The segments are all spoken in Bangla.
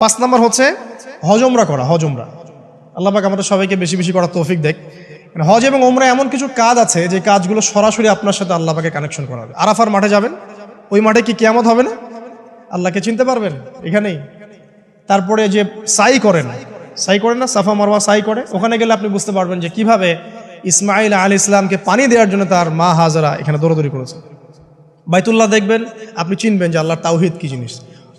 পাঁচ নাম্বার হচ্ছে হজমরা করা, হজমরা। আল্লাহবাক আমাদের সবাইকে বেশি বেশি করার তৌফিক দেখ মানে হজ এবং ওমরা এমন কিছু কাজ আছে যে কাজগুলো সরাসরি আপনার সাথে আল্লাহ পাকে কানেকশন করা হবে আরাফার মাঠে যাবেন, ওই মাঠে কি কেয়ামত হবে না? আল্লাহকে চিনতে পারবেন? এখানেই। তারপরে যে সাই করেন সাই করেন না, সাফা মারওয়া সাই করে। ওখানে গেলে আপনি বুঝতে পারবেন যে কীভাবে ইসমাইল আল ইসলামকে পানি দেওয়ার জন্য তার মা হাজারা এখানে দৌড়দৌড়ি করেছে। বাইতুল্লাহ দেখবেন, আপনি চিনবেন যে আল্লাহর তাওহিদ কি জিনিস।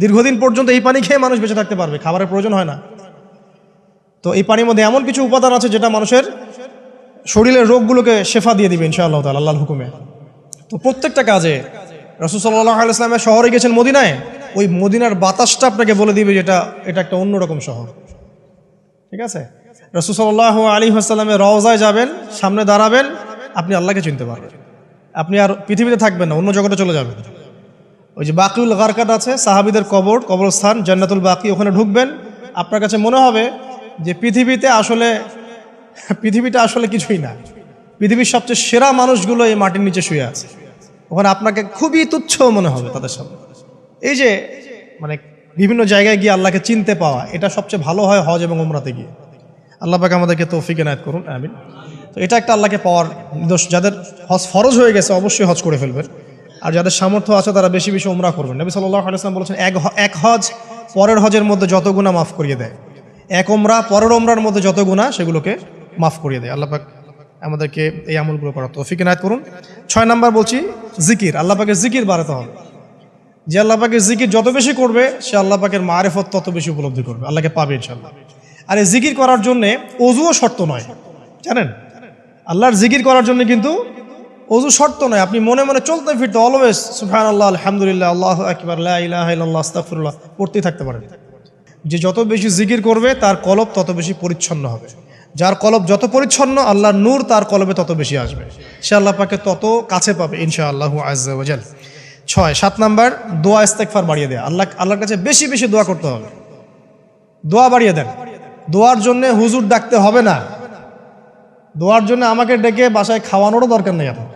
দীর্ঘদিন পর্যন্ত এই পানি খেয়ে মানুষ বেঁচে থাকতে পারবে, খাবারের প্রয়োজন হয় না। তো এই পানির মধ্যে এমন কিছু উপাদান আছে যেটা মানুষের শরীরের রোগগুলোকে শেফা দিয়ে দিবে, ইনশাআল্লাহ তাল আল্লাহর হুকুমে। তো প্রত্যেকটা কাজে রসুল সাল্লাহ ইসলামের শহরে গেছেন মদিনায়, ওই মদিনার বাতাসটা আপনাকে বলে দিবে যে এটা একটা অন্যরকম শহর। ঠিক আছে? রসুল সাল্লাহ আলী আসসালামের রওজায় যাবেন, সামনে দাঁড়াবেন, আপনি আল্লাহকে চিনতে পারবেন। আপনি আর পৃথিবীতে থাকবেন না, অন্য জগতে চলে যাবেন। ওই যে বাকিউল গারকাত আছে, সাহাবিদের কবর, কবরস্থান, জান্নাতুল বাকি, ওখানে ঢুকবেন। আপনার কাছে মনে হবে যে পৃথিবীতে আসলে, পৃথিবীটা আসলে কিছুই না। পৃথিবীর সবচেয়ে সেরা মানুষগুলো এই মাটির নিচে শুয়ে আছে। ওখানে আপনাকে খুবই তুচ্ছ মনে হবে তাদের সামনে। এই যে মানে বিভিন্ন জায়গায় গিয়ে আল্লাহকে চিনতে পাওয়া, এটা সবচেয়ে ভালো হয় হজ এবং উমরাতে গিয়ে। আল্লাহ পাক আমাদেরকে তৌফিক এনায়ত করুন, আমিন। তো এটা একটা আল্লাহকে পাওয়ার নিদর্শ যাদের হজ ফরজ হয়ে গেছে, অবশ্যই হজ করে ফেলবেন। আর যাদের সামর্থ্য আছে তারা বেশি বেশি উমরা করবেন নবী সাল্লাহ আলাইসলাম বলেছেন, এক এক হজ পরের হজের মধ্যে যত গুণা মাফ করিয়ে দেয়। এক ওমরা পরের ওমরার মধ্যে যত গুণা সেগুলোকে মাফ করিয়ে দেয়। আল্লাহ পাক আমাদেরকে এই আমলগুলো করার তৌফিক এনায়ত করুন। ছয় নাম্বার বলছি, জিকির। আল্লাহ পাকের জিকির বাড়াতে হবে। যে আল্লাহ পাকের জিকির যত বেশি করবে, সে আল্লাহ পাকের মারেফত তত বেশি উপলব্ধি করবে। আল্লাহকে পাবে ইনশাল্লাহ আর এই জিকির করার জন্যে অজুও শর্ত নয়। জানেন? আল্লাহর জিকির করার জন্য কিন্তু অজু শর্ত নয়, আপনি মনে মনে চলতে ফিরতে অলওয়েজ সুফান আল্লাহ আলহামদুলিল্লাহ, আল্লাহ আকবর আল্লাহ আস্তাফুল্লাহ পড়তেই থাকতে পারেন। যে যত বেশি জিকির করবে, তার কলব তত বেশি পরিচ্ছন্ন হবে। যার কলব যত পরিচ্ছন্ন, আল্লাহর নূর তার কলবে তত বেশি আসবে। সে আল্লাহ পাকে তত কাছে পাবে ইনশা আল্লাহ আজাল ছয়, সাত নাম্বার, দোয়া ইস্তেকফার বাড়িয়ে দেয়। আল্লাহ, আল্লাহর কাছে বেশি বেশি দোয়া করতে হবে। দোয়া বাড়িয়ে দেন। দোয়ার জন্য হুজুর ডাকতে হবে না। দোয়ার জন্য আমাকে ডেকে বাসায় খাওয়ানোরও দরকার নেই আপনার।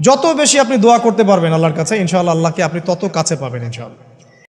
যত বেশি আপনি দোয়া করতে পারবেন আল্লাহর কাছে, ইনশাআল্লাহ আল্লাহকে আপনি তত কাছে পাবেন, ইনশাআল্লাহ।